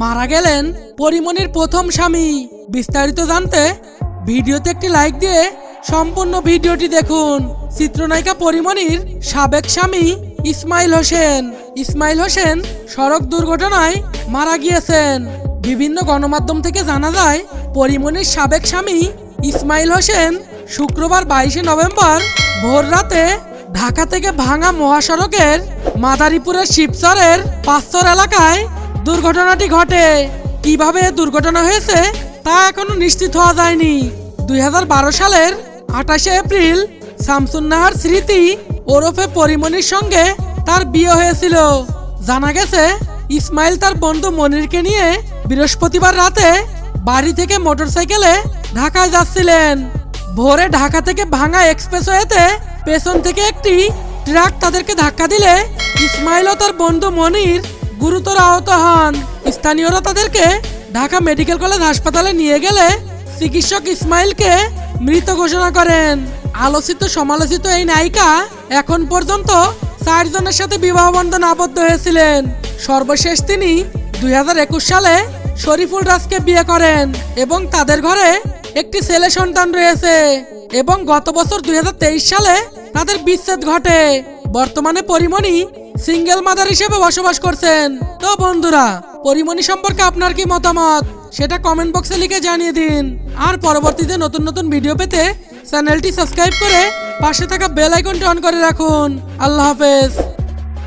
মারা গেলেন পরিমণির প্রথম স্বামী। বিস্তারিত জানতে ভিডিওতে একটি লাইক দিয়ে সম্পূর্ণ ভিডিওটি দেখুন। চিত্রনায়িকা পরিমণির সাবেক স্বামী ইসমাইল হোসেন। ইসমাইল হোসেন সড়ক দুর্ঘটনায় মারা গিয়েছেন। বিভিন্ন গণমাধ্যম থেকে জানা যায় পরিমণির সাবেক স্বামী ইসমাইল হোসেন শুক্রবার বাইশে নভেম্বর ভোর রাতে ঢাকা থেকে ভাঙা মহাসড়কের মাদারীপুরের শিবচরের পাঁচচর এলাকায় দুর্ঘটনাটি ঘটে। কীভাবে দুর্ঘটনা হয়েছে, তা এখনও নিশ্চিত হওয়া যায়নি। দুই হাজার বারো সালের আঠাশে এপ্রিল, শামসুন্নাহার স্মৃতি ওরফে পরিমণির সঙ্গে তার বিয়ে হয়েছিল। জানা গেছে, ইসমাইল তার বন্ধু মনিরকে নিয়ে বৃহস্পতিবার রাতে বাড়ি থেকে মোটরসাইকেলে ঢাকায় যাচ্ছিলেন। ভোরে ঢাকা থেকে ভাঙা এক্সপ্রেসওয়েতে পেছন থেকে একটি ট্রাক তাদেরকে ধাক্কা দিলে ইসমাইল ও তার বন্ধু মনির গুরুতর আহত হন। স্থানীয়রা তাদেরকে ঢাকা মেডিকেল কলেজ হাসপাতালে নিয়ে গেলে চিকিৎসক ইসমাইলকে মৃত ঘোষণা করেন। আলোচিত, সমালোচিত এই নায়িকা এখন পর্যন্ত চারজনের সাথে বিবাহ বন্ধন আবদ্ধ হয়েছিলেন। সর্বশেষ তিনি দুই হাজার একুশ সালে শরীফুল রাজকে বিয়ে করেন এবং তাদের ঘরে একটি ছেলে সন্তান রয়েছে এবং গত বছর দুই হাজার তেইশ সালে তাদের বিচ্ছেদ ঘটে। বর্তমানে পরিমণি সিঙ্গেল মাদার হিসেবে বসবাস করছেন। তো বন্ধুরা, পরিমণি সম্পর্কে আপনার কি মতামত? সেটা কমেন্ট বক্সে লিখে জানিয়ে দিন। আর পরবর্তীতে নতুন নতুন ভিডিও পেতে চ্যানেলটি সাবস্ক্রাইব করে পাশে থাকা বেল আইকনটি অন করে রাখুন। আল্লাহ হাফেজ।